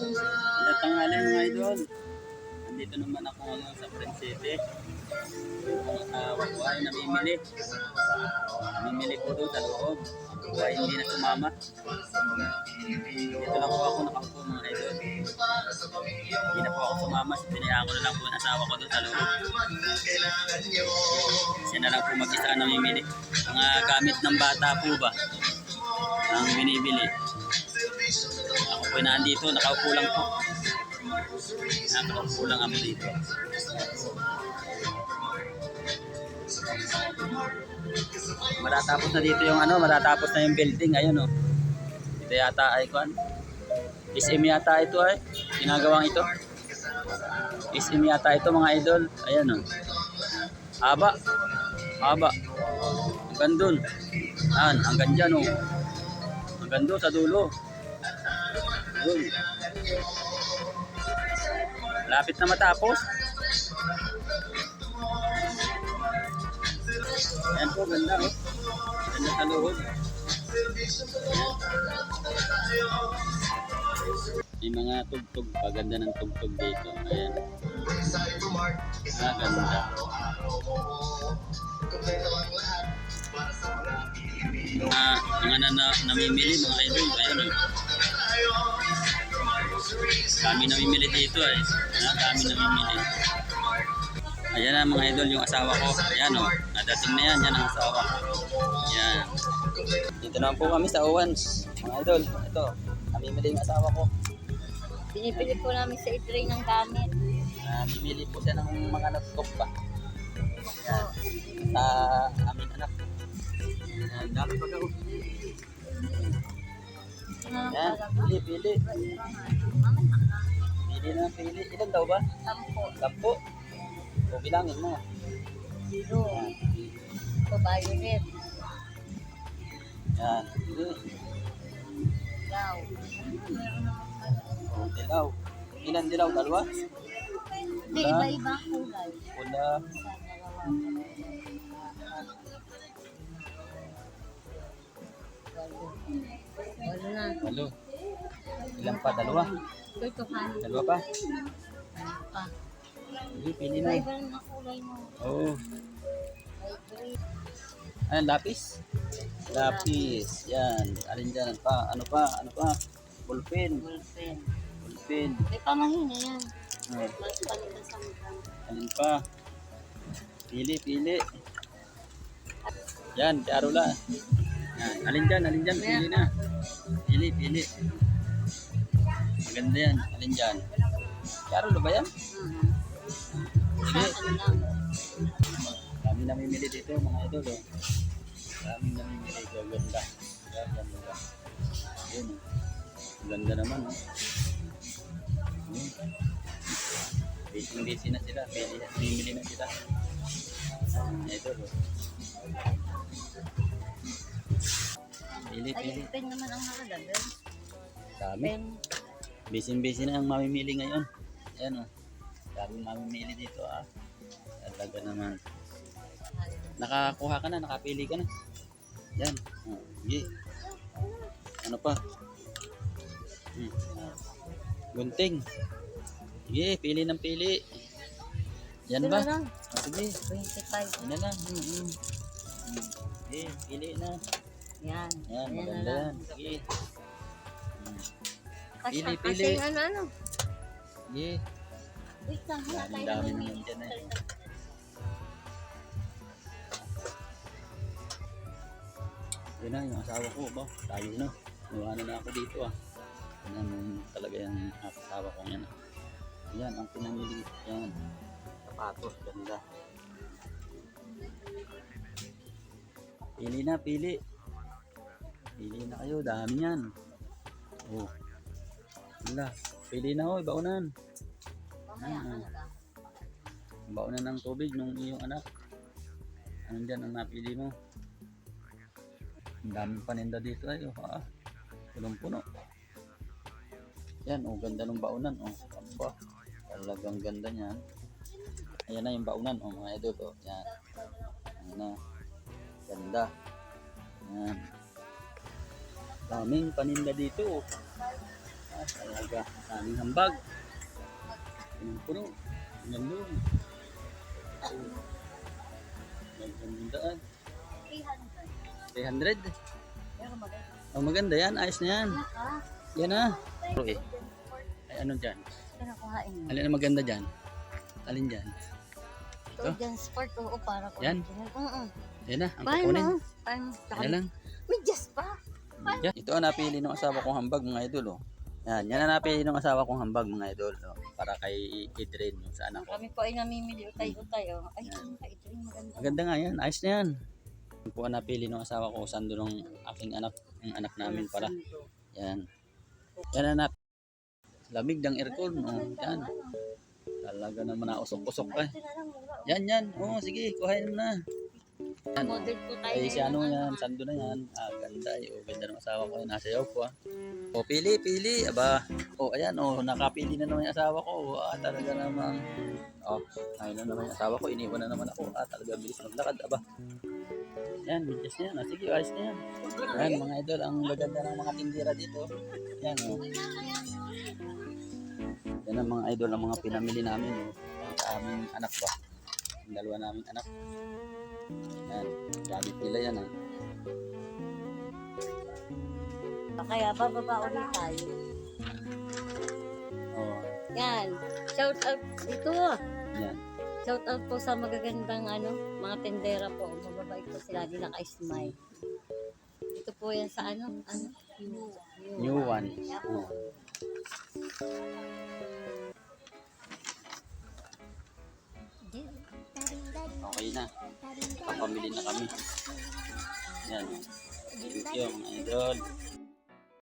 Ilang tanghali mga idol. Nandito naman ako ngayon sa Prince City. Ang asawa ko ay namimili. Namimili po doon sa loob. Ako ay hindi na sumama. Dito lang po ako nakaupo mga idol. Hindi na po ako sumama. Pinayaan ko na lang po ang asawa ko doon sa loob. Siya na lang po mag-isa ang namimili. Mga gamit ng bata po ba? Ang binibili. Ako po nandito, nakaupo lang po. Nakaupo lang ako dito. Matatapos na dito yung ano, matatapos na yung building, ayun oh. Ito yata ay kuan. SM yata ito ay, ginagawang ito. SM yata ito mga idol, ayan oh. Haba. Haba. Hanggang dun. Yan, hanggang dyan oh. Hanggang doon sa dulo. Doon. Lapit na matapos. Ayan po, ganda oh. Ganda sa luhod. May mga tugtog pa, ganda ng tugtog dito. Ayan. Ah, ganda. Mga, mga na, na, namimili, mga idol. Ayan oh. Kami namimili dito ay. Ah, kami namimili. Ayan na mga idol yung asawa ko. Ayan o. Nadating na yan. Yan ang asawa ko. Yan. Dito naman po kami sa Owens. Mga idol. Ito. Namimili yung asawa ko. Binibili po namin sa i-tray ng gamit. Namimili po siya ng mga notebook pa. Yan. Sa aming anak. Yan. Dami pa daw. Yan. Pili, pili. Pili na pili. Ilan daw ba? Sampo. Sampo. O bilangin mo. Zero. Ito violet. Yan. Pili. Yaw. O dilaw. Ilan dilaw? Dalawa? Hindi, iba-iba kulay. Pula. Isa, dalawa. Walo. Ilan pa? Dalawa? Ito, honey. Dalawa pa? Ano pa? Hindi, pili na. Ang kulay mo. Oo. Green. Ayan, lapis. Lapis. Yan. Alin dyan? Ano pa? Ano pa? Ano pa? Ballpen. Ballpen. Ballpen. May pamahina yan. Ah, Mas palitan sa mga. alin pa? Pili, pili. Yan, kay Arula. Yan. Alin dyan? Alin dyan? Pili na. Pili, pili. Maganda yan. Alin dyan? Arula ba yan? Hmm. Ano lang. Kami namimili dito mga idol oh. Kami namimili gaganda. Gaganda. Yun oh. Ganda naman oh. Yun. Busy busy na sila. Pili, namimili na sila. Idol oh. Pili, Ay, pili. pen naman ang nakalagay. Dami. Pen. Busy na ang mamimili ngayon. Ayan oh. Dami mamimili dito ah. Talaga naman. Nakakuha ka na, nakapili ka na. Yan. Oh, sige. Ano pa? Hmm. Gunting. Sige, pili ng pili. Yan ba? lang. Oh, sige. 25. Yan na lang. Hmm, hmm. Hmm. Sige, pili na. Yan. Yan, Ayan na maganda lang. yan. Sige. Hmm. Kasi, Pili, kasi pili. ano, ano. Sige. Wait lang, wala Dami, tayo dami namimili. naman dyan eh. Yun na, yung asawa ko ba? Tayo na. Iwanan na ako dito ah. Yan yung talaga yung asawa ko yan. ah. Yan, ang pinamili. Yan. Sapatos, ganda. Pili na, pili. Pili na kayo, dami yan. Oh. Wala. Pili na oh, baunan. Mamaya na lang. Baunan ng tubig nung iyong anak. Anong dyan ang napili mo? Ang daming paninda dito ay, oh, ah. Punong-puno. Yan, oh, ganda ng baunan, oh. Aba, talagang ganda niyan. Ayan na yung baunan, oh, mga idol, oh. Yan. Ayan na. Ganda. Yan. Daming paninda dito, oh. Ah, talaga. Daming hambag. Punong-puno. Hanggang doon. Magandaan. 300. 300. Pero maganda. Oh, maganda yan. Ayos na yan. Ah, Yan na. Pero eh. Ay, ano dyan? Alin ang maganda dyan? Alin dyan? Ito, dyan sport, oo, para ko. Yan? Oo. Yan na. Ang Paano? kukunin. Paano? Yan lang. Medyas pa. Yan. Ito ang napili ng asawa kong hambag mga idol. Oh. Yan. Yan ang napili ng asawa kong hambag mga idol. Oh. Para kay Idrin yung sa anak ko. Kami po ay namimili utay-utay. Oh. Ay, ang kait rin maganda. Maganda nga yan. Ayos na yan. Yan po ang napili ng asawa ko. Sando ng aking anak. Ang anak namin para. Yan. Yan ang nap. Lamig ng aircon. Oh. Yan. Talaga naman na usok-usok ka. Lang, mura. Yan, yan. Oo, sige. Kuhain mo na. Yan. Model po tayo. Ay, si ano yan, sando na yan. Ah, ganda. eh. Oh, ganda ng asawa ko. Nasa iyo po ah. O, pili, pili. Aba. O, ayan. O, nakapili na naman yung asawa ko. Ah, talaga namang. O, ayun na naman yung asawa ko. Iniwan na naman ako. Ah, talaga bilis maglakad. Aba. Yan, bilis na yan. Ah, sige, ayos na yan. Yan, mga idol. Ang gaganda ng mga tindira dito. Yan, o. Yan ang mga idol, ang mga pinamili namin. O. Sa aming anak ba. Ang dalawa naming anak. Yan, gamit nila yan ah. Kaya bababa ulit tayo. Oh, Yan. Shout out dito. yan. Shout out po sa magagandang ano, mga tendera po. Mababait po sila, di naka-smile. Ito po yan sa ano, ano? New. New one. Oh. Papamili na kami. Yan. Thank you mga idol.